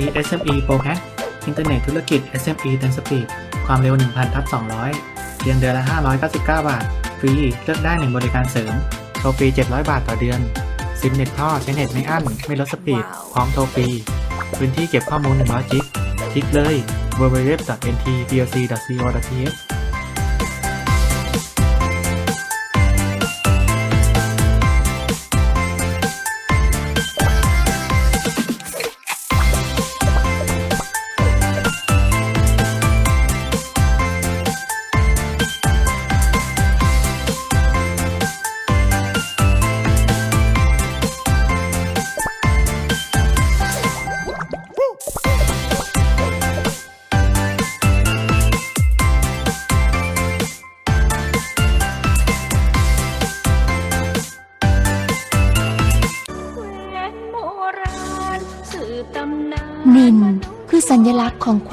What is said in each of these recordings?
NT SME Pro Hack อินเทอร์เน็ตธุรกิจ SME เต็มสปีดความเร็ว 1,000ทับ200 เพียงเดือนละ 599 บาท ฟรีเลือกได้1บริการเสริม โทรฟรี 700 บาทต่อเดือนซิมเน็ตท่อใช้เน็ตไม่อั้นไม่ลดสปีด พร้อมโทรฟรี พื้นที่เก็บข้อมูล 100 จิกคลิกเลย www.ntplc.co.th แห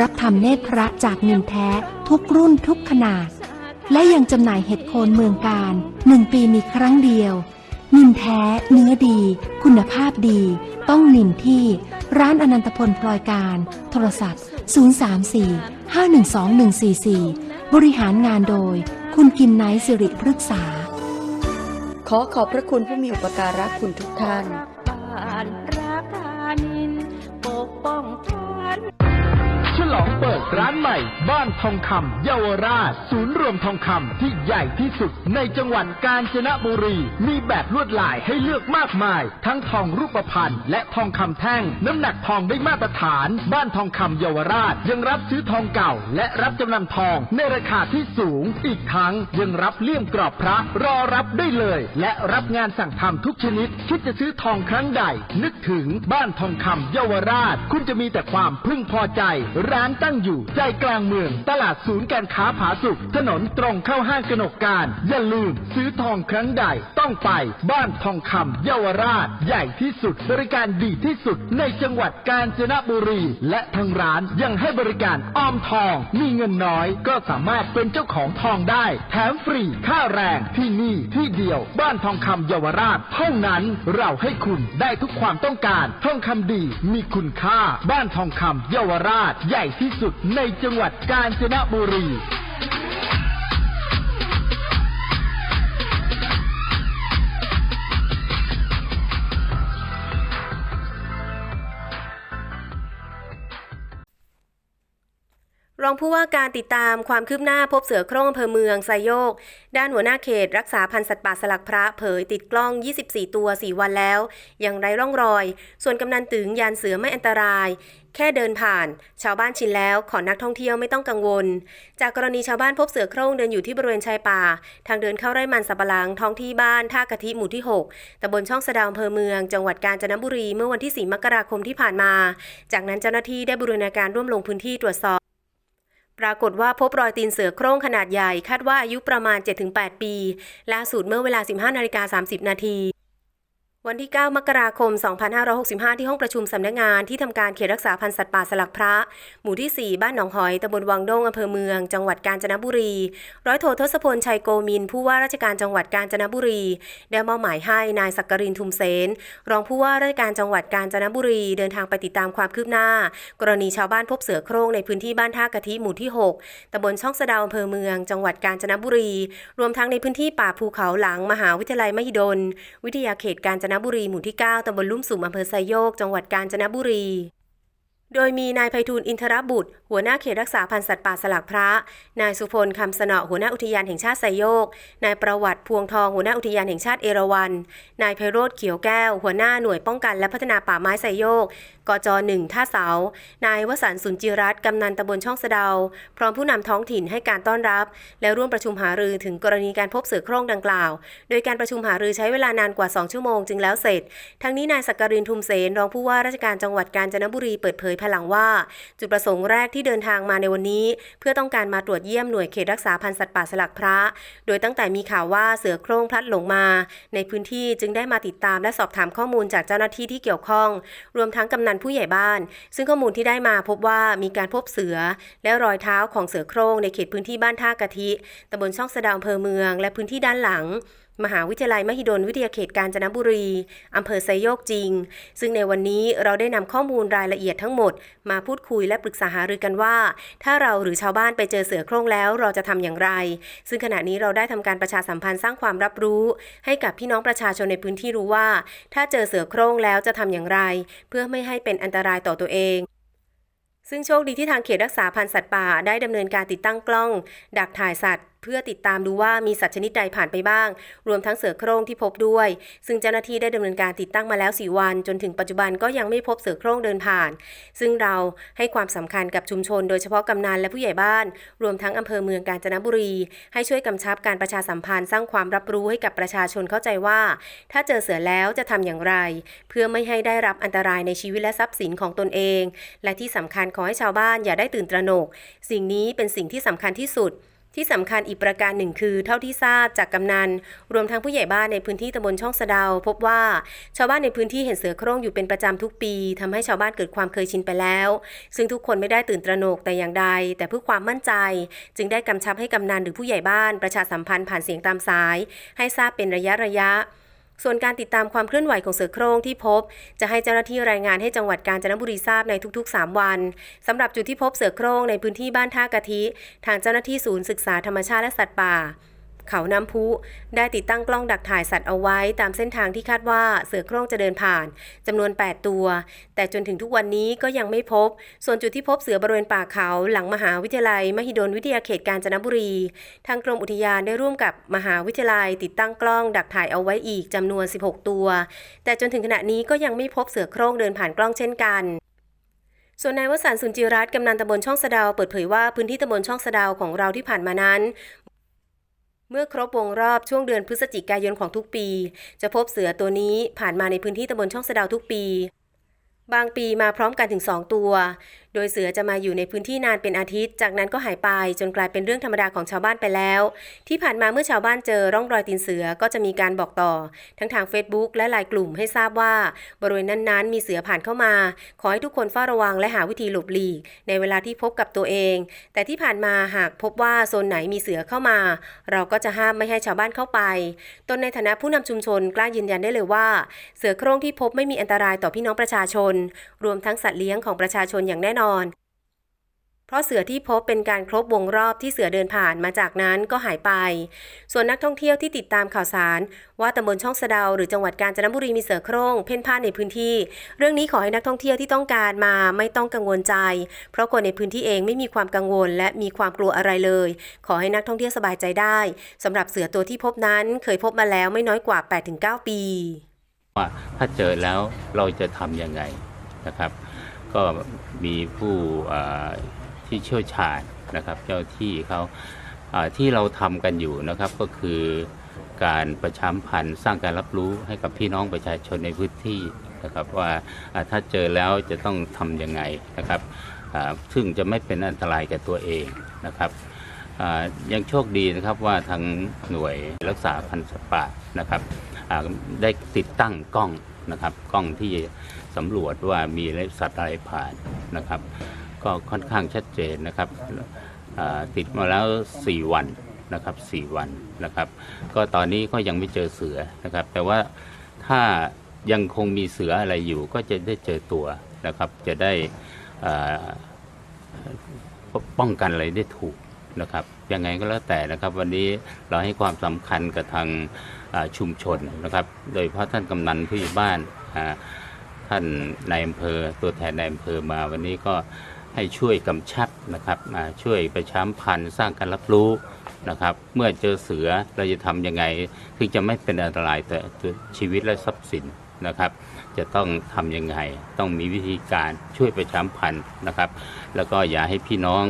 รับทำเนตรพระจากนินแท้ ทุกรุ่นทุกขนาด และยังจำหน่ายเห็ดโคนเมืองการหนึ่งปีมีครั้งเดียว นินแท้ เนื้อดี คุณภาพดี ต้องนินที่ร้านอนันตพลพลอยการ โทรศัพท์ 034 512 144 บริหารงานโดย คุณกิมไนสิริพฤกษา ขอขอบพระคุณผู้มีอุปการะคุณทุกท่าน บ้านรักานินปกป้องทาน ฉลองเปิดร้านใหม่ บ้านทองคำเยาวราช ศูนย์รวมทองคำที่ใหญ่ที่สุดในจังหวัดกาญจนบุรี มีแบบลวดลายให้เลือกมากมาย ทั้งทองรูปพรรณและทองคำแท่ง น้ำหนักทองได้มาตรฐาน บ้านทองคำเยาวราช ยังรับซื้อทองเก่า และรับจำนำทองในราคาที่สูง อีกทั้งยังรับเลี่ยมกรอบพระรอรับได้เลย และรับงานสั่งทำทุกชนิดคิดจะซื้อทองครั้งใด นึกถึงบ้านทองคำเยาวราช คุณจะมีแต่ความพึงพอใจร้านตั้งอยู่ใจกลางเมือง ตลาดศูนย์การค้าผาสุกถนนตรงเข้าห้างกนกการ อย่าลืมซื้อทองครั้งใดต้องไปบ้านทองคำเยาวราช ใหญ่ที่สุดบริการดีที่สุดในจังหวัดกาญจนบุรี และทางร้านยังให้บริการออมทอง มีเงินน้อยก็สามารถเป็นเจ้าของทองได้ แถมฟรีค่าแรงที่นี่ที่เดียว บ้านทองคำเยาวราชเท่านั้นเราให้คุณได้ทุกความต้องการทองคำดีมีคุณค่า บ้านทองคำเยาวราชใหญ่ที่สุดในจังหวัดกาญจนบุรี รองผู้ว่าการติดตามความคืบหน้าพบเสือโคร่งอำเภอเมืองไซโยก ด้านหัวหน้าเขตรักษาพันธุ์สัตว์ป่าสลักพระเผยติดกล้อง 24 ตัว 4 วันแล้ว ยังไร้ร่องรอย ส่วนกำนันตึงยานเสือไม่อันตราย แค่เดินผ่าน ชาวบ้านชินแล้วขอนักท่องเที่ยวไม่ต้องกังวล จากกรณีชาวบ้านพบเสือโคร่งเดินอยู่ที่บริเวณชายป่า ทางเดินเข้าไร่มันสับปะหลังท้องที่บ้านท่ากะทิหมู่ที่ 6ตำบลช่องสะดาวอำเภอเมือง จังหวัดกาญจนบุรีเมื่อวันที่ 4 มกราคมที่ผ่านมา จากนั้นเจ้าหน้าที่ได้บูรณาการร่วมลงพื้นที่ตรวจสอบ ปรากฏว่าพบรอยตีนเสือโคร่งขนาดใหญ่ คาดว่าอายุประมาณ 7-8 ปี ล่าสุดเมื่อเวลา 15นาฬิกา30 นาที วันที่ 9 มกราคม 2565 ที่ห้องประชุมสำนักงานที่ทำการเขตรักษาพันธุ์สัตว์ป่าสลักพระ หมู่ที่ 4 บ้านหนองหอยตำบลวังด้งอำเภอเมือง จังหวัดกาญจนบุรี ร้อยโททศพล ชัยโกมิน ผู้ว่าราชการจังหวัดกาญจนบุรี ได้มอบหมายให้นายสักกรินทุมเสน รองผู้ว่าราชการจังหวัดกาญจนบุรี เดินทางไปติดตามความคืบหน้า กรณีชาวบ้านพบเสือโคร่งในพื้นที่บ้านท่ากะทิหมู่ที่ 6ตำบลช่องสะดาวอำเภอเมือง จังหวัดกาญจนบุรี รวมทั้งในพื้นที่ป่าภูเขาหลังมหาวิทยาลัยมหิดล วิทยาเขตกาญจนบุรีหมู่ที่ 9ตำบลลุ่มสุ่มอำเภอไซโยก จังหวัดกาญจนบุรี โดยมีนายไพฑูรย์อินทรบุตร หัวหน้าเขตรักษาพันธุ์สัตว์ป่าสลักพระ นายสุพลคำสนอหัวหน้าอุทยานแห่งชาติไซโยก นายประวัติพวงทองหัวหน้าอุทยานแห่งชาติเอราวัณ นายไพโรธเขียวแก้ว หัวหน้าหน่วยป้องกันและพัฒนาป่าไม้ไซโยก กจหนึ่งท่าเสา นายวสันต์สุนจิรัตน์กำนันตำบลช่องสะเดา พร้อมผู้นำท้องถิ่นให้การต้อนรับ และร่วมประชุมหารือถึงกรณีการพบเสือโคร่งดังกล่าว โดยการประชุมหารือใช้เวลานานกว่า 2 ชั่วโมงจึงแล้วเสร็จ ทั้งนี้นายสักการินทุมเสนรองผู้ว่าราชการจังหวัดกาญจนบุรีเปิดเผยยภายหลังว่า จุดประสงค์แรกที่เดินทางมาในวันนี้ เพื่อต้องการมาตรวจเยี่ยมหน่วยเขตรักษาพันธุ์สัตว์ป่าสลักพระ โดยตั้งแต่มีข่าวว่าเสือโคร่งพลัดหลงมา ในพื้นที่จึงได้มาติดตามและสอบถามข้อมูลจากเจ้าหน้าที่ที่เกี่ยวข้อง รวมทั้งกำนันผู้ใหญ่บ้าน ซึ่งข้อมูลที่ได้มาพบว่ามีการพบเสือ และรอยเท้าของเสือโคร่งในเขตพื้นที่บ้านท่ากะทิตำบลช่องสะดาวอำเภอเมือง และพื้นที่ด้านหลัง มหาวิทยาลัยมหิดลวิทยาเขตกาญจนบุรี อำเภอไซโยกจริง ซึ่งในวันนี้เราได้นำข้อมูลรายละเอียดทั้งหมด มาพูดคุยและปรึกษาหารือกันว่า ถ้าเราหรือชาวบ้านไปเจอเสือโคร่งแล้วเราจะทำอย่างไร ซึ่งขณะนี้เราได้ทำการประชาสัมพันธ์สร้างความรับรู้ ให้กับพี่น้องประชาชนในพื้นที่รู้ว่า ถ้าเจอเสือโคร่งแล้วจะทำอย่างไร เพื่อไม่ให้เป็นอันตรายต่อตัวเองซึ่งโชคดีที่ทางเขตรักษาพันธุ์สัตว์ป่าได้ดำเนินการติดตั้งกล้อง ดักถ่ายสัตว์ เพื่อติดตามดูว่ามีสัตว์ชนิดใดผ่านไปบ้าง รวมทั้งเสือโคร่งที่พบด้วย ซึ่งเจ้าหน้าที่ได้ดำเนินการติดตั้งมาแล้ว 4 วัน จนถึงปัจจุบันก็ยังไม่พบเสือโคร่งเดินผ่าน ซึ่งเราให้ความสำคัญกับชุมชน โดยเฉพาะกำนันและผู้ใหญ่บ้าน รวมทั้งอำเภอเมืองกาญจนบุรี ให้ช่วยกำชับการประชาสัมพันธ์สร้างความรับรู้ให้กับประชาชนเข้าใจว่า ถ้าเจอเสือแล้วจะทำอย่างไร เพื่อไม่ให้ได้รับอันตรายในชีวิตและทรัพย์สินของตนเอง และที่สำคัญขอให้ชาวบ้านอย่าได้ตื่นตระหนก สิ่งนี้เป็นสิ่งที่สำคัญที่สุด ที่สำคัญอีกประการหนึ่งคือเท่าที่ทราบจากกำนัน รวมทั้งผู้ใหญ่บ้านในพื้นที่ตำบลช่องสะดาว พบว่าชาวบ้านในพื้นที่เห็นเสือโคร่งอยู่เป็นประจำทุกปีทำให้ชาวบ้านเกิดความเคยชินไปแล้ว ซึ่งทุกคนไม่ได้ตื่นตระหนกแต่อย่างใด แต่เพื่อความมั่นใจ จึงได้กำชับให้กำนันหรือผู้ใหญ่บ้านประชาสัมพันธ์ผ่านเสียงตามสาย ให้ทราบเป็นระยะระยะ ส่วนการติดตามความเคลื่อนไหวของเสือโคร่งที่พบ จะให้เจ้าหน้าที่รายงานให้จังหวัดกาญจนบุรีทราบในทุกๆ 3 วันสำหรับจุดที่พบเสือโคร่งในพื้นที่บ้านท่ากะทิ ทางเจ้าหน้าที่ศูนย์ศึกษาธรรมชาติและสัตว์ป่า เขาน้ำพุได้ติดตั้งกล้องดักถ่ายสัตว์เอาไว้ตามเส้นทางที่คาดว่าเสือโคร่งจะเดินผ่านจำนวน 8 ตัว แต่จนถึงทุกวันนี้ก็ยังไม่พบ ส่วนจุดที่พบเสือบริเวณป่าเขาหลังมหาวิทยาลัย มหิดลวิทยาเขตกาญจนบุรี ทางกรมอุทยานได้ร่วมกับมหาวิทยาลัย ติดตั้งกล้องดักถ่ายเอาไว้อีกจำนวน 16 ตัว แต่จนถึงขณะนี้ก็ยังไม่พบเสือโคร่งเดินผ่านกล้องเช่นกันส่วนนายวสันต์สุนจิรัตน์กำนันตำบลช่องสะเดาวเปิดเผยว่าพื้นที่ตำบลช่องสะเดาวของเราที่ผ่านมานั้น เมื่อครบวงรอบช่วงเดือนพฤศจิกายนของทุกปี จะพบเสือตัวนี้ผ่านมาในพื้นที่ตำบลช่องสะเดาวทุกปี บางปีมาพร้อมกันถึง 2 ตัว โดยเสือจะมาอยู่ในพื้นที่นานเป็นอาทิตย์ จากนั้นก็หายไปจนกลายเป็นเรื่องธรรมดาของชาวบ้านไปแล้ว ที่ผ่านมาเมื่อชาวบ้านเจอร่องรอยตีนเสือก็จะมีการบอกต่อ ทั้งทาง Facebook และไลน์กลุ่มให้ทราบว่า บริเวณนั้นๆ มีเสือผ่านเข้ามา ขอให้ทุกคนเฝ้าระวังและหาวิธีหลบหลีก ในเวลาที่พบกับตัวเอง แต่ที่ผ่านมาหากพบว่าโซนไหนมีเสือเข้ามา เราก็จะห้ามไม่ให้ชาวบ้านเข้าไป ตนในฐานะผู้นำชุมชนกล้ายืนยันได้เลยว่า เสือโคร่งที่พบไม่มีอันตรายต่อพี่น้องประชาชน รวมทั้งสัตว์เลี้ยงของประชาชนอย่างแน่นอนเพราะเสือที่พบเป็นการครบวงรอบที่เสือเดินผ่านมาจากนั้นก็หายไป ส่วนนักท่องเที่ยวที่ติดตามข่าวสาร ว่าตำบลช่องสะเดาหรือจังหวัดกาญจนบุรีมีเสือโคร่งเพ่นพ่านในพื้นที่ เรื่องนี้ขอให้นักท่องเที่ยวที่ต้องการมาไม่ต้องกังวลใจ เพราะคนในพื้นที่เองไม่มีความกังวล และมีความกลัวอะไรเลย ขอให้นักท่องเที่ยวสบายใจได้สำหรับเสือตัวที่พบนั้นเคยพบมาแล้วไม่น้อยกว่า 8-9 ปีว่าถ้าเจอแล้วเราจะทำยังไงนะครับ ก็มีผู้ที่เชี่ยวชาญนะครับ เจ้าที่เขาที่เราทำกันอยู่นะครับก็คือการประชามพันธ์สร้างการรับรู้ให้กับพี่น้องประชาชนในพื้นที่นะครับว่าถ้าเจอแล้วจะต้องทำยังไงนะครับซึ่งจะไม่เป็นอันตรายแก่ตัวเองนะครับยังโชคดีนะครับว่าทางหน่วยรักษาพันธุ์สัตว์ป่านะครับได้ติดตั้งกล้องนะครับกล้องที่ สำรวจว่ามีสัตว์อะไรผ่านนะครับ ก็ค่อนข้างชัดเจนนะครับติดมาแล้ว 4 วันนะครับ4วันนะครับ ก็ตอนนี้ก็ยังไม่เจอเสือนะครับ แต่ว่าถ้ายังคงมีเสืออะไรอยู่ก็จะได้เจอตัวนะครับ จะได้ป้องกันอะไรได้ถูกนะครับยังไงก็แล้วแต่นะครับ วันนี้เราให้ความสำคัญกับทางชุมชนนะครับ โดยเฉพาะท่านกำนันผู้ใหญ่บ้านอ่า ท่านนายอำเภอตัวแทนนายอำเภอมาวันนี้ก็ให้ช่วยกำชับนะครับช่วยประชามพันธ์สร้างการรับรู้นะครับเมื่อเจอเสือเราจะทำยังไงที่จะไม่เป็นอันตรายต่อชีวิตและทรัพย์สินนะครับ จะต้องทำยังไง ต้องมีวิธีการช่วยประชามพันธ์นะครับ แล้วก็อย่าให้พี่น้อง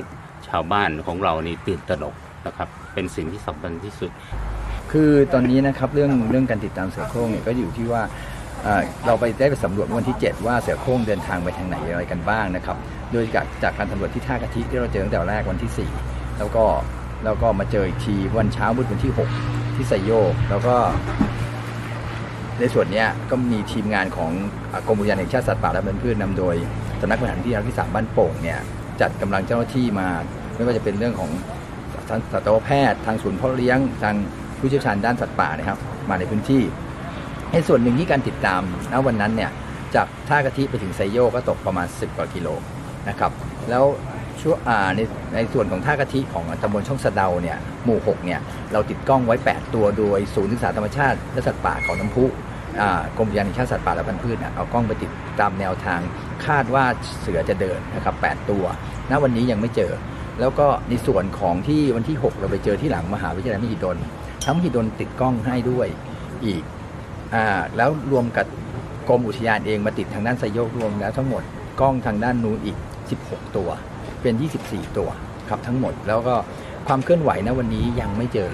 ชาวบ้านของเรานี่ตื่นตระหนกนะครับเป็นสิ่งที่สำคัญที่สุด คือตอนนี้นะครับเรื่องเรื่องการติดตามเสือโคร่งเนี่ยก็อยู่ที่ว่า เราไปได้ไปสำรวจวันที่ 7 ว่าเสือโคร่งเดินทางไปทางไหนอะไรกันบ้างนะครับ โดยจากจากการสำรวจที่ท่ากะทิที่เราเจอตั้งแต่แรกวันที่ 4 แล้วก็แล้วก็มาเจออีกทีวันเช้ามืดวันที่ 6 ที่ไซโยกแล้วก็ ในส่วนนี้ก็มีทีมงานของกรมอุทยานแห่งชาติสัตว์ป่าและพันธุ์พืชนำโดยสำนักบริหารที่ที่สามบ้านโป่งเนี่ยจัดกำลังเจ้าหน้าที่มา ไม่ว่าจะเป็นเรื่องของทั้งสัตวแพทย์ ทางศูนย์พ่อเลี้ยง ทางผู้เชี่ยวชาญด้านสัตว์ป่านะครับ มาในพื้นที่ ในส่วนหนึ่งที่การติดตามณวันนั้นเนี่ยจากท่ากะทิไปถึงไซโยก็ตกประมาณ 10 กว่ากิโลนะครับแล้วช่วงอ่าในในส่วนของท่ากะทิของตำบลช่องสะเดาเนี่ยหมู่6เนี่ยเราติดกล้องไว้ 8 ตัวโดยศูนย์ศึกษาธรรมชาติและสัตว์ป่าเขาน้ำพุกรมอุทยานแห่งชาติสัตว์ป่าและพันธุ์พืชเอากล้องไปติดตามแนวทางคาดว่าเสือจะเดินนะครับ8ตัว ณวันนี้ยังไม่เจอ แล้วก็ในส่วนของที่วันที่ 6 เราไปเจอที่หลังมหาวิทยาลัยมหิดลทั้งมหิดลติดกล้องให้ด้วยอีก แล้วรวมกับกรมอุทยานเองมาติดทางด้านไซโยกรวมแล้วทั้งหมดกล้องทางด้านนู้นอีก 16 ตัว เป็น 24 ตัวครับทั้งหมด แล้วก็ความเคลื่อนไหวนะวันนี้ยังไม่เจอ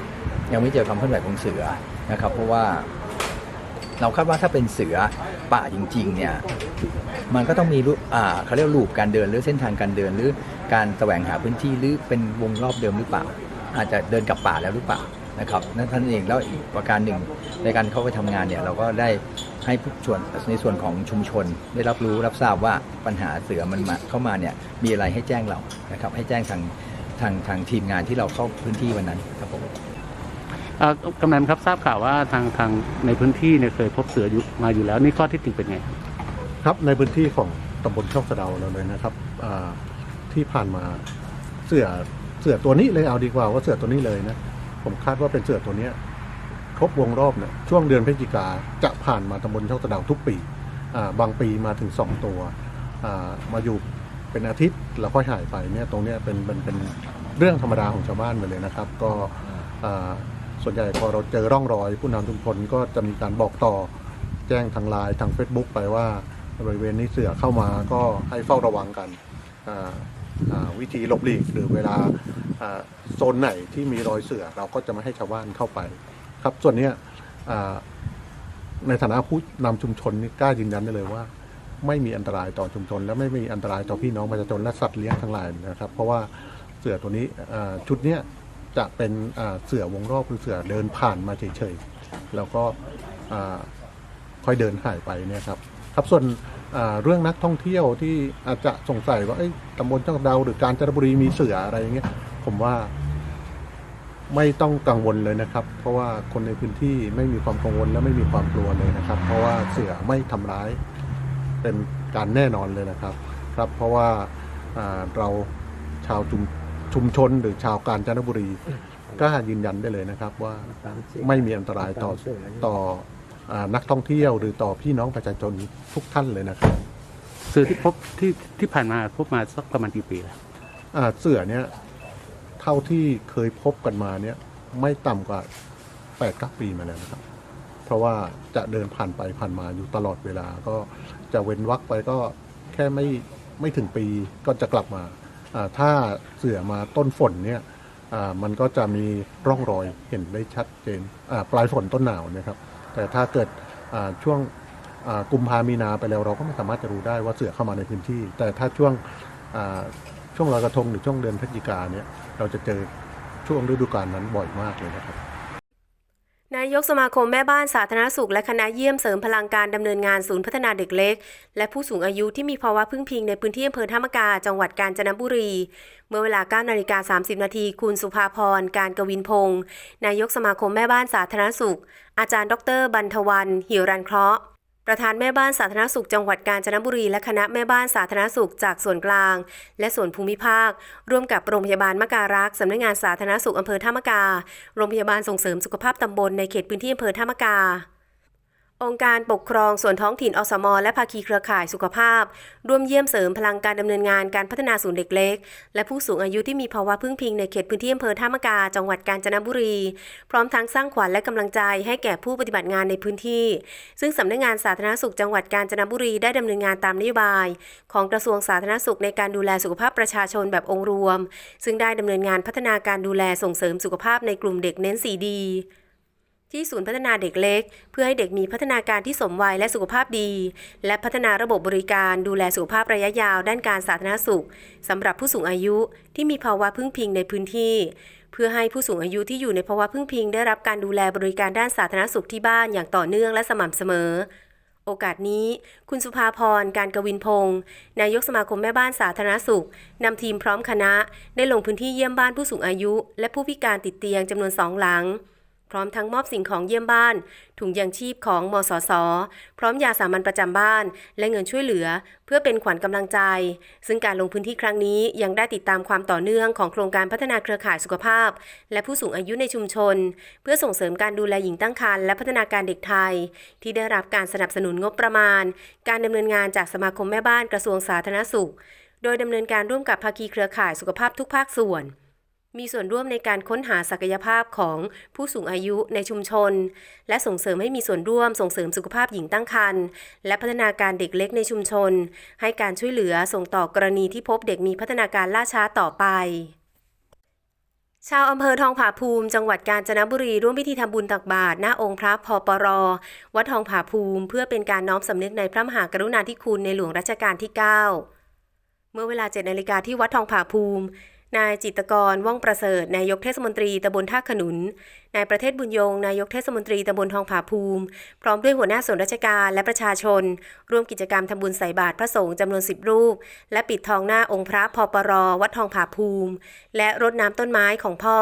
ยังไม่เจอความเคลื่อนไหวของเสือนะครับ เพราะว่าเราคาดว่าถ้าเป็นเสือป่าจริงๆเนี่ยมันก็ต้องมีรูอ่เขาเรียกว่าลูปการเดินหรือเส้นทางการเดินหรือการแสวงหาพื้นที่หรือเป็นวงรอบเดิมหรือเปล่า อาจจะเดินกลับป่าแล้วหรือเปล่า นะครับนั่นท่านเองแล้วอีกประการหนึ่งในการเข้าไปทำงานเนี่ยเราก็ได้ให้ผู้ส่วนในส่วนของชุมชน ได้รับรู้รับทราบว่าปัญหาเสือมันมาเข้ามาเนี่ยมีอะไรให้แจ้งเรานะครับให้แจ้งทางทางทางทีมงานที่เราเข้าพื้นที่วันนั้นครับผมเอ่อกำนันครับทราบข่าวว่าทางทางในพื้นที่เนี่ยเคยพบเสืออยู่มาอยู่แล้วนี่ข้อที่จริงเป็นไงครับครับในพื้นที่ของตำบลช่องสะเดาเราเลยนะครับอ่าที่ผ่านมาเสือเสือตัวนี้เลยเอาดีกว่าว่าเสือตัวนี้เลยนะ ผมคาดว่าเป็นเสือตัวนี้ครบวงรอบเนี่ยช่วงเดือนพฤศจิกาจะผ่านมาตำบลช่องสะดาวทุกปีบางปีมาถึงสองตัวมาอยู่เป็นอาทิตย์แล้วค่อยหายไปเนี่ยตรงนี้เป็นเป็นเป็นเรื่องธรรมดาของชาวบ้านไปเลยนะครับ ก็ส่วนใหญ่พอเราเจอร่องรอย ผู้นำชุมชนก็จะมีการบอกต่อแจ้งทางไลน์ทาง Facebook ไปว่าบริเวณนี้เสือเข้ามาก็ให้เฝ้าระวังกันอ วิธีหลบหลีกหรือเวลาโซนไหนที่มีรอยเสือเราก็จะไม่ให้ชาวบ้านเข้าไป ครับส่วนนี้ในฐานะผู้นำชุมชนนี่กล้ายืนยันได้เลยว่า ไม่มีอันตรายต่อชุมชน และไม่มีอันตรายต่อพี่น้องประชาชนและสัตว์เลี้ยงทั้งหลายนะครับ เพราะว่าเสือตัวนี้ชุดนี้จะเป็นเสือวงรอบหรือเสือเดินผ่านมาเฉยๆแล้วก็ค่อยเดินหายไปเนี่ยครับ ครับส่วน เรื่องนักท่องเที่ยวที่อาจจะสงสัยว่าเอ้ยตำบลช่องดาวหรือการจนบุรีมีเสืออะไรอย่างเงี้ยผมว่าไม่ต้องกังวลเลยนะครับ เพราะว่าคนในพื้นที่ไม่มีความกังวลและไม่มีความกลัวเลยนะครับ เพราะว่าเสือไม่ทำร้ายเป็นการแน่นอนเลยนะครับ ครับเพราะว่าอ่าเราชาวชุมชุมชนหรือชาวกาญจนบุรีกล้ายืนยันได้เลยนะครับ ว่าไม่มีอันตรายต่อต่ออ่า นักท่องเที่ยวหรือต่อพี่น้องประชาชนทุกท่านเลยนะครับ เสือที่พบที่ที่ผ่านมาพบมาสักประมาณกี่ปีแล้วอ่าเสือเนี่ยเท่าที่เคยพบกันมาเนี่ยไม่ต่ำกว่า8ปดปีมาแล้วนะครับ เพราะว่าจะเดินผ่านไปผ่านมาอยู่ตลอดเวลาก็จะเว้นวักไปก็แค่ไม่ไม่ถึงปีก็จะกลับมาอ่าถ้าเสือมาต้นฝนเนี่ยอ่ามันก็จะมีร่องรอยเห็นได้ชัดเจนอ่าปลายฝนต้นหนาวนะครับ แต่ถ้าเกิดช่วงกุมภามีนาไปแล้วเราก็ไม่สามารถจะรู้ได้ว่าเสือเข้ามาในพื้นที่ แต่ถ้าช่วงช่วงลอยกระทงหรือช่วงเดือนพฤศจิกาเนี่ยเราจะเจอช่วงฤดูกาลนั้นบ่อยมากเลยนะครับ นายกสมาคมแม่บ้านสาธารณสุขและคณะเยี่ยมเสริมพลังการดำเนินงานศูนย์พัฒนาเด็กเล็ก และผู้สูงอายุที่มีภาวะพึ่งพิงในพื้นที่อำเภอท่ามกาจังหวัดกาญจนบุรี เมื่อเวลา9นาฬิกา30 นาทีคุณสุภาพร การกวินพงศ์นายกสมาคมแม่บ้านสาธารณสุข อาจารย์ ดร บันทวันหิรันเคราะห์ ประธานแม่บ้านสาธารณสุขจังหวัดกาญจนบุรีและคณะแม่บ้านสาธารณสุขจากส่วนกลาง และส่วนภูมิภาค ร่วมกับโรงพยาบาลมการักษ์สำนักงานสาธารณสุขอำเภอท่ามกา โรงพยาบาลส่งเสริมสุขภาพตำบลในเขตพื้นที่อำเภอท่ามกา องค์การปกครองส่วนท้องถิ่นอสม และภาคีเครือข่ายสุขภาพ ร่วมเยี่ยมเสริมพลังการดำเนินงานการพัฒนาศูนย์เด็กเล็ก และผู้สูงอายุที่มีภาวะพึ่งพิงในเขตพื้นที่อำเภอท่ามกาจังหวัดกาญจนบุรี พร้อมทั้งสร้างขวัญและกำลังใจให้แก่ผู้ปฏิบัติงานในพื้นที่ ซึ่งสำนักงานสาธารณสุขจังหวัดกาญจนบุรีได้ดำเนินงานตามนโยบาย ของกระทรวงสาธารณสุขในการดูแลสุขภาพประชาชนแบบองค์รวม ซึ่งได้ดำเนินงานพัฒนาการดูแลส่งเสริมสุขภาพในกลุ่มเด็กเน้น 4D ที่ศูนย์พัฒนาเด็กเล็ก เพื่อให้เด็กมีพัฒนาการที่สมวัยและสุขภาพดี และพัฒนาระบบบริการดูแลสุขภาพระยะยาว ด้านการสาธารณสุขสำหรับผู้สูงอายุที่มีภาวะพึ่งพิงในพื้นที่ เพื่อให้ผู้สูงอายุที่อยู่ในภาวะพึ่งพิง ได้รับการดูแลบริการด้านสาธารณสุขที่บ้านอย่างต่อเนื่องและสม่ำเสมอ โอกาสนี้ คุณสุภาพร การกวินพงศ์นายกสมาคมแม่บ้านสาธารณสุขนำทีมพร้อมคณะ ได้ลงพื้นที่เยี่ยมบ้านผู้สูงอายุ และผู้พิการติดเตียงจำนวนสองหลัง พร้อมทั้งมอบสิ่งของเยี่ยมบ้าน ถุงยางชีพของมสส พร้อมยาสามัญประจำบ้าน และเงินช่วยเหลือ เพื่อเป็นขวัญกำลังใจ ซึ่งการลงพื้นที่ครั้งนี้ยังได้ติดตามความต่อเนื่องของโครงการพัฒนาเครือข่ายสุขภาพ และผู้สูงอายุในชุมชน เพื่อส่งเสริมการดูแลหญิงตั้งครรภ์และพัฒนาการเด็กไทย ที่ได้รับการสนับสนุนงบประมาณ การดำเนินงานจากสมาคมแม่บ้านกระทรวงสาธารณสุข โดยดำเนินการร่วมกับภาคีเครือข่ายสุขภาพทุกภาคส่วน มีส่วนร่วมในการค้นหาศักยภาพของผู้สูงอายุในชุมชน และส่งเสริมให้มีส่วนร่วมส่งเสริมสุขภาพหญิงตั้งครรภ์และพัฒนาการเด็กเล็กในชุมชน ให้การช่วยเหลือส่งต่อกรณีที่พบเด็กมีพัฒนาการล่าช้าต่อไป ชาวอำเภอทองผาภูมิ จังหวัดกาญจนบุรีร่วมพิธีทำบุญตักบาตรหน้าองค์พระพปร วัดทองผาภูมิ เพื่อเป็นการน้อมสำนึกในพระมหากรุณาธิคุณในหลวงรัชกาลที่ 9 เมื่อเวลา7นาฬิกาที่วัดทองผาภูมิ นายจิตกรว่องประเสริฐนายกเทศมนตรีตำบลท่าขนุนนายประเทศบุญยง นายกเทศมนตรีตำบลทองผาภูมิ พร้อมด้วยหัวหน้าส่วนราชการและประชาชน ร่วมกิจกรรมทำบุญใส่บาตรพระสงฆ์จำนวน 10 รูป และปิดทองหน้าองค์พระพปร วัดทองผาภูมิ และรดน้ำต้นไม้ของพ่อ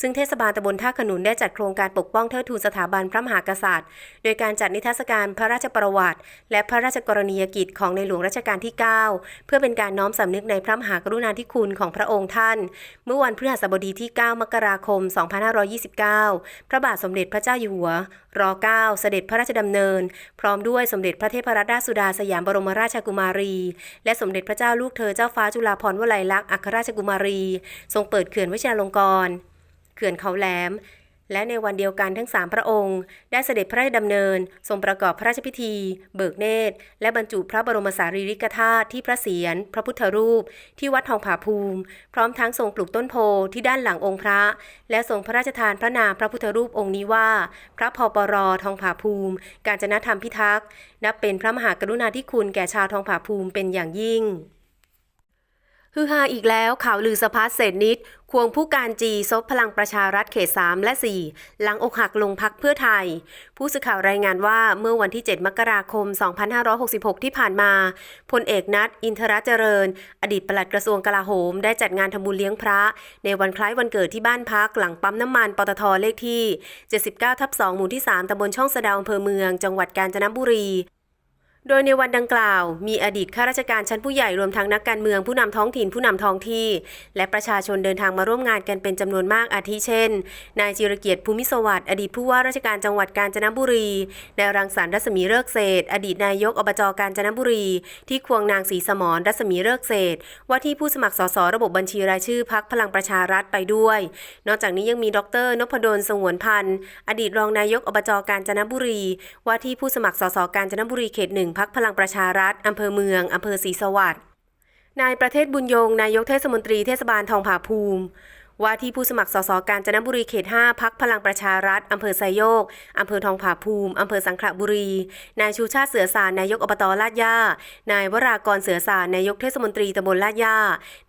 ซึ่งเทศบาลตำบลท่าขนุนได้จัดโครงการปกป้องเทิดทูนสถาบันพระมหากษัตริย์ โดยการจัดนิทรรศการพระราชประวัติ และพระราชกรณียกิจของในหลวงรัชกาลที่ 9 เพื่อเป็นการน้อมสำนึกในพระมหากรุณาธิคุณของพระองค์ท่าน เมื่อวันพฤหัสบดีที่ 9 มกราคม 2529พระบาทสมเด็จพระเจ้าอยู่หัวร9เสด็จพระราชดำเนิน พร้อมด้วยสมเด็จพระเทพรัตนราชสุดาสยามบรมราชกุมารี และสมเด็จพระเจ้าลูกเธอเจ้าฟ้าจุฬาภรณ์วลัยลักษณ์อัครราชกุมารี ทรงเปิดเขื่อนวชิรลงกรณ์เขื่อนเขาแหลม และในวันเดียวกันทั้งสามพระองค์ ได้เสด็จพระราชดำเนิน ทรงประกอบพระราชพิธี เบิกเนตร และบรรจุพระบรมสารีริกธาตุที่พระเศียรพระพุทธรูป ที่วัดทองผาภูมิ พร้อมทั้งทรงปลูกต้นโพที่ด้านหลังองค์พระ และทรงพระราชทานพระนามพระพุทธรูปองค์นี้ว่า พระพปรทองผาภูมิ การจนธรรมพิทักษ์นับเป็นพระมหากรุณาธิคุณแก่ชาวทองผาภูมิเป็นอย่างยิ่ง ฮือฮาอีกแล้วข่าวลือสะพัดเศษนิด ควงผู้การจีซบพลังประชารัฐเขต 3 และ 4 หลังอกหักลงพักเพื่อไทย ผู้สื่อข่าวรายงานว่าเมื่อวันที่ 7 มกราคม 2566 ที่ผ่านมาพลเอกนัทอินทรเจริญ อดีตปลัดกระทรวงกลาโหม ได้จัดงานทำบุญเลี้ยงพระ ในวันคล้ายวันเกิดที่บ้านพักหลังปั๊มน้ำมันปตทเลขที่ 79ทับ2หมู่ที่ 3ตำบลช่องสะดาวอำเภอเมือง จังหวัดกาญจนบุรี โดยในวันดังกล่าว มีอดีตข้าราชการชั้นผู้ใหญ่รวมทั้งนักการเมืองผู้นำท้องถิ่นผู้นำท้องที่ และประชาชนเดินทางมาร่วมงานกันเป็นจำนวนมากอาทิเช่น นายจิรเกียรติภูมิสวัสดิ์อดีตผู้ว่าราชการจังหวัดกาญจนบุรีนายรังสรรค์รัศมีเลิกเศษอดีตนายกอบจกาญจนบุรี ที่ควงนางศรีสมรรัศมีเลิกเศษว่าที่ผู้สมัครสสระบบบัญชีรายชื่อพักพลังประชารัฐไปด้วย นอกจากนี้ยังมีดรนพดลสงวนพันธ์อดีตรองนายกอบจกาญจนบุรี ว่าที่ผู้สมัครสสกาญจนบุรีเขตหนึ่งพักพลังประชารัฐอำเภอเมืองอำเภอศรีสวัสดิ์นายประเทศบุญยงนายกเทศมนตรีเทศบาลทองผาภูมิ ว่าที่ผู้สมัครสสกาญจนบุรีเขต 5 พักพลังประชารัฐ อำเภอไซโยก อำเภอทองผาภูมิ อำเภอสังขละบุรี นายชูชาติเสือสารนายกอบตลาดย่า นายวรากรเสือสารนายกเทศมนตรีตำบลลาดย่า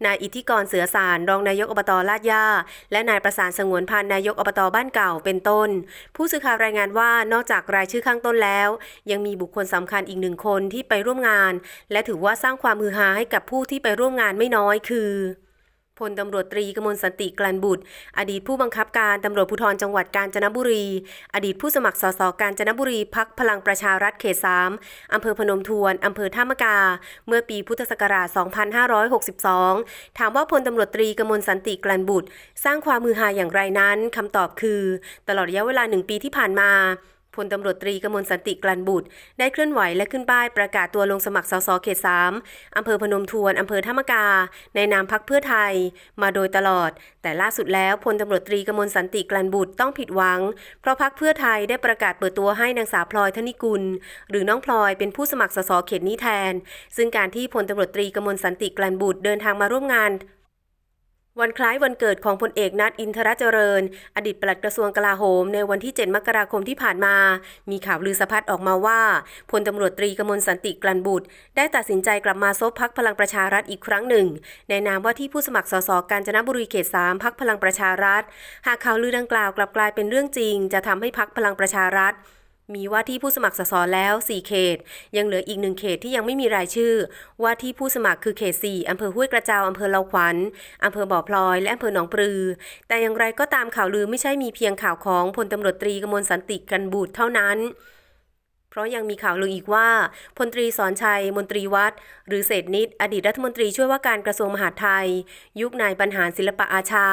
นายอิทธิกรเสือสารรองนายกอบตลาดย่า และนายประสานสงวนพันนายกอบตบ้านเก่าเป็นต้น ผู้สื่อข่าวรายงานว่านอกจากรายชื่อข้างต้นแล้ว ยังมีบุคคลสำคัญอีกหนึ่งคนที่ไปร่วมงาน และถือว่าสร้างความฮือฮาให้กับผู้ที่ไปร่วมงานไม่น้อยคือ พลตำรวจตรีกมลสันติกลันบุตร อดีตผู้บังคับการตำรวจภูธรจังหวัดกาญจนบุรี อดีตผู้สมัครสสกาญจนบุรีพักพลังประชารัฐเขต3อำเภอพนมทวนอำเภอท่ามะกา เมื่อปีพุทธศักราช 2562 ถามว่าพลตำรวจตรีกมลสันติกลันบุตร สร้างความมือหาอย่างไรนั้นคำตอบคือ ตลอดระยะเวลาหนึ่งปีที่ผ่านมา พลตำรวจตรีกมลสันติกลันบุตร ได้เคลื่อนไหวและขึ้นป้ายประกาศตัวลงสมัครสสเขต3อำเภอพนมทวนอำเภอท่ามกา ในนามพักเพื่อไทย มาโดยตลอด แต่ล่าสุดแล้วพลตำรวจตรีกมลสันติกลันบุตรต้องผิดหวัง เพราะพักเพื่อไทยได้ประกาศเปิดตัวให้นางสาวพลอยธนิกุล หรือน้องพลอยเป็นผู้สมัครสสเขตนี้แทน ซึ่งการที่พลตำรวจตรีกมลสันติกลันบุตรเดินทางมาร่วมงาน วันคล้ายวันเกิดของพลเอกนัทอินทรเจริญ อดีตปลัดกระทรวงกลาโหม ในวันที่ 7 มกราคมที่ผ่านมา มีข่าวลือสะพัดออกมาว่าพลตำรวจตรีกมลสันติกลันบุตร ได้ตัดสินใจกลับมาซบพักพลังประชารัฐอีกครั้งหนึ่ง ในนามว่าที่ผู้สมัครสสกาญจนบุรีเขต 3 พักพลังประชารัฐ หากข่าวลือดังกล่าวกลับกลายเป็นเรื่องจริง จะทำให้พักพลังประชารัฐ มีว่าที่ผู้สมัครสสแล้ว 4 เขต ยังเหลืออีกหนึ่งเขตที่ยังไม่มีรายชื่อ ว่าที่ผู้สมัครคือเขต 4 อำเภอห้วยกระเจ้าอำเภอเลาขวัญอำเภอบ่อพลอย และอำเภอหนองปลือ แต่อย่างไรก็ตามข่าวลือไม่ใช่มีเพียงข่าวของพลตำรวจตรีกมลสันติกันบูตรเท่านั้น ราะยังมีข่าวลืออีกว่าพลตรีสอนชัย มนตรีวัดหรือเศรษฐนิตอดีตรัฐมนตรีช่วยว่าการกระทรวงมหาดไทย ยุคนายบรรหารศิลปะอาชา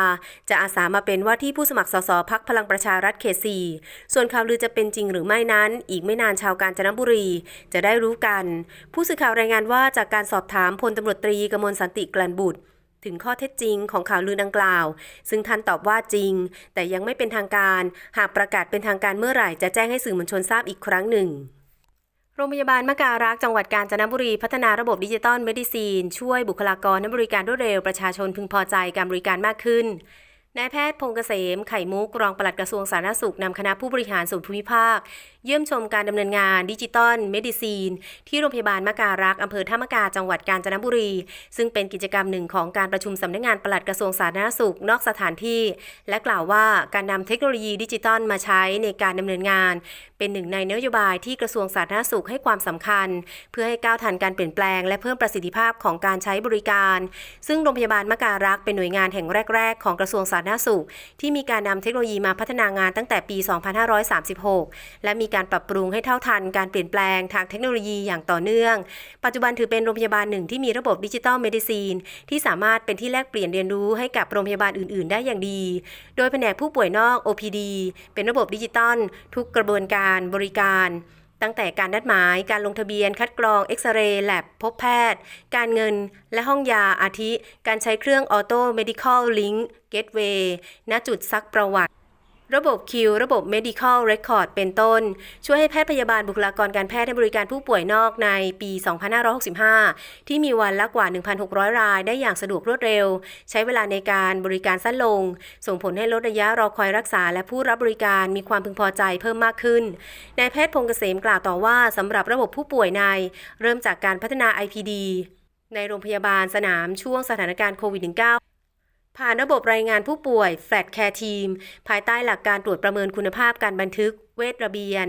จะอาสามาเป็นว่าที่ผู้สมัครสสพักพลังประชารัฐเขต4ส่วนข่าวลือจะเป็นจริงหรือไม่นั้น อีกไม่นานชาวกาญจนบุรี จะได้รู้กัน ผู้สื่อข่าวรายงานว่าจากการสอบถามพลตำรวจตรีกมลสันติกลันบุตร ถึงข้อเท็จจริงของข่าวลือดังกล่าว ซึ่งท่านตอบว่าจริง แต่ยังไม่เป็นทางการ หากประกาศเป็นทางการเมื่อไหร่จะแจ้งให้สื่อมวลชนทราบอีกครั้งหนึ่งโรงพยาบาลมะการักจังหวัดกาญจนบุรี พัฒนาระบบดิจิตอลเมดิซีน ช่วยบุคลากรให้บริการรวดเร็วประชาชนพึงพอใจการบริการมากขึ้นนายแพทย์พงเกษมไข่มุกรองปลัดกระทรวงสาธารณสุขนำคณะผู้บริหารส่วนภูมิภาค เยี่ยมชมการดำเนินงานดิจิตอลเมดิซีน ที่โรงพยาบาลมะการักอำเภอท่ามะกาจังหวัดกาญจนบุรี ซึ่งเป็นกิจกรรมหนึ่งของการประชุมสำนักงานปลัดกระทรวงสาธารณสุขนอกสถานที่ และกล่าวว่าการนำเทคโนโลยีดิจิตอลมาใช้ในการดำเนินงาน เป็นหนึ่งในนโยบายที่กระทรวงสาธารณสุขให้ความสำคัญ เพื่อให้ก้าวทันการเปลี่ยนแปลง และเพิ่มประสิทธิภาพของการใช้บริการ ซึ่งโรงพยาบาลมะการักเป็นหน่วยงานแห่งแรก ๆ ของกระทรวงสาธารณสุข ที่มีการนำเทคโนโลยีมาพัฒนางานตั้งแต่ปี 2536 และมีการปรับปรุงให้เท่าทันการเปลี่ยนแปลงทางเทคโนโลยีอย่างต่อเนื่อง ปัจจุบันถือเป็นโรงพยาบาลหนึ่งที่มีระบบดิจิตอลเมดิซีนที่สามารถเป็นที่แลกเปลี่ยนเรียนรู้ให้กับโรงพยาบาลอื่น ๆ ได้อย่างดี โดยแผนกผู้ป่วยนอก OPD เป็นระบบดิจิตอลทุกกระบวนการบริการตั้งแต่การนัดหมาย การลงทะเบียน คัดกรอง เอ็กซเรย์ แลบ พบแพทย์ การเงิน และห้องยาอาทิ การใช้เครื่องออโต้ medical link gateway ณจุดซักประวัติ ระบบคิว ระบบ medical record เป็นต้น ช่วยให้แพทย์พยาบาลบุคลากรการแพทย์ให้บริการผู้ป่วยนอกในปี 2565 ที่มีวันละกว่า 1,600 รายได้อย่างสะดวกรวดเร็ว ใช้เวลาในการบริการสั้นลง ส่งผลให้ลดระยะรอคอยรักษา และผู้รับบริการมีความพึงพอใจเพิ่มมากขึ้นนายแพทย์พงษ์เกษมกล่าวต่อว่าสำหรับระบบผู้ป่วยใน เริ่มจากการพัฒนา IPD ในโรงพยาบาลสนามช่วงสถานการณ์โควิด -19 ผ่านระบบรายงานผู้ป่วย Flat Care Team ภายใต้หลักการตรวจประเมินคุณภาพการบันทึก เวทระเบียน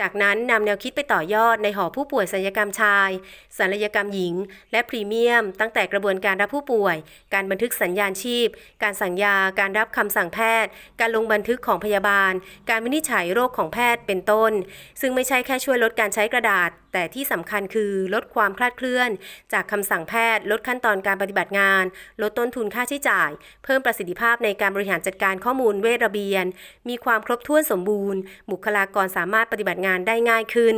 จากนั้นนำแนวคิดไปต่อยอดในหอผู้ป่วยศัลยกรรมชาย ศัลยกรรมหญิง และพรีเมียม ตั้งแต่กระบวนการรับผู้ป่วย การบันทึกสัญญาณชีพ การสั่งยา การรับคำสั่งแพทย์ การลงบันทึกของพยาบาล การวินิจฉัยโรคของแพทย์เป็นต้น ซึ่งไม่ใช่แค่ช่วยลดการใช้กระดาษแต่ที่สำคัญคือลดความคลาดเคลื่อน จากคำสั่งแพทย์ ลดขั้นตอนการปฏิบัติงาน ลดต้นทุนค่าใช้จ่าย เพิ่มประสิทธิภาพในการบริหารจัดการข้อมูลเวทระเบียน มีความครบถ้วนสมบูรณ์ บุคลากรสามารถปฏิบัติงานได้ง่ายขึ้น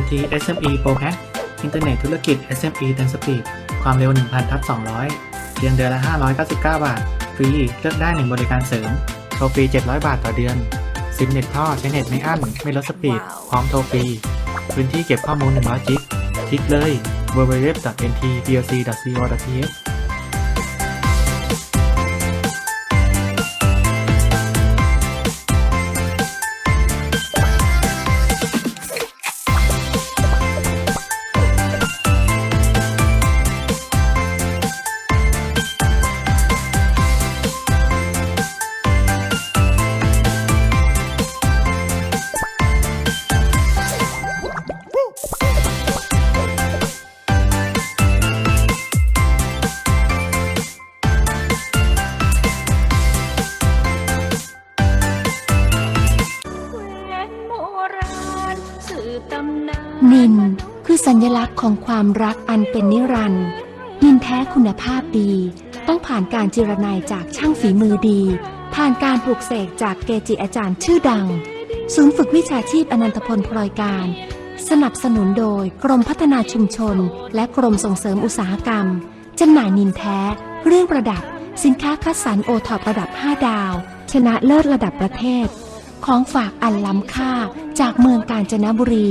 NT SME Pro Pack อินเทอร์เน็ตธุรกิจ SME เต็มสปีด ความเร็ว 1,000ทับ200 เพียงเดือนละ 599 บาท ฟรี เลือกได้ 1 บริการเสริมโทรฟรี 700 บาทต่อเดือน ซิมเน็ตทอใช้เน็ตไม่อั้นไม่ลดสปีด พร้อมโทรฟรี พื้นที่เก็บข้อมูล100จิกคลิกเลย w w w n t p o c c o t h นินคือสัญลักษณ์ของความรักอันเป็นนิรันดร์นินแท้คุณภาพดี ต้องผ่านการจิรนัยจากช่างฝีมือดี ผ่านการปลูกเสกจากเกจิอาจารย์ชื่อดัง ศูนย์ฝึกวิชาชีพอนันตพลพลอยการ สนับสนุนโดยกรมพัฒนาชุมชน และกรมส่งเสริมอุตสาหกรรมจำหน่ายนินแท้เรื่องประดับ สินค้าคัดสรรโอท็อประดับ 5 ดาว ชนะเลิศระดับประเทศ ของฝากอันล้ำค่าจากเมืองกาญจนบุรี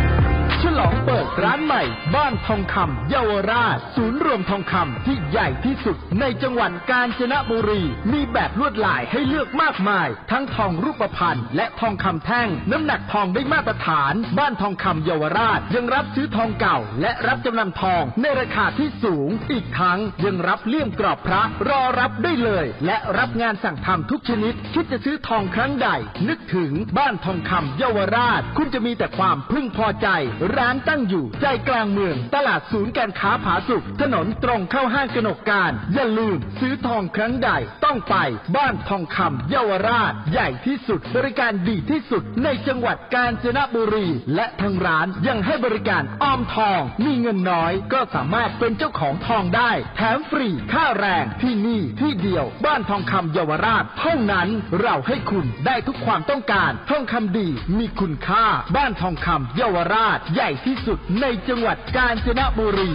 ฉลองเปิดร้านใหม่ บ้านทองคำเยาวราช ศูนย์รวมทองคำที่ใหญ่ที่สุดในจังหวัดกาญจนบุรี มีแบบลวดลายให้เลือกมากมาย ทั้งทองรูปพรรณและทองคำแท่ง น้ำหนักทองได้มาตรฐาน บ้านทองคำเยาวราช ยังรับซื้อทองเก่า และรับจำนำทองในราคาที่สูง อีกทั้งยังรับเลี่ยมกรอบพระ รอรับได้เลย และรับงานสั่งทำทุกชนิด คิดจะซื้อทองครั้งใด นึกถึงบ้านทองคำเยาวราช คุณจะมีแต่ความพึงพอใจร้านตั้งอยู่ใจกลางเมือง ตลาดศูนย์การค้าผาสุก ถนนตรงเข้าห้างกนกการ อย่าลืมซื้อทองครั้งใดต้องไป บ้านทองคำเยาวราช ใหญ่ที่สุดบริการดีที่สุดในจังหวัดกาญจนบุรี และทางร้านยังให้บริการออมทอง มีเงินน้อยก็สามารถเป็นเจ้าของทองได้ แถมฟรีค่าแรงที่นี่ที่เดียว บ้านทองคำเยาวราชเท่านั้นเราให้คุณได้ทุกความต้องการทองคำดีมีคุณค่า บ้านทองคำเยาวราชใหญ่ที่สุดในจังหวัดกาญจนบุรี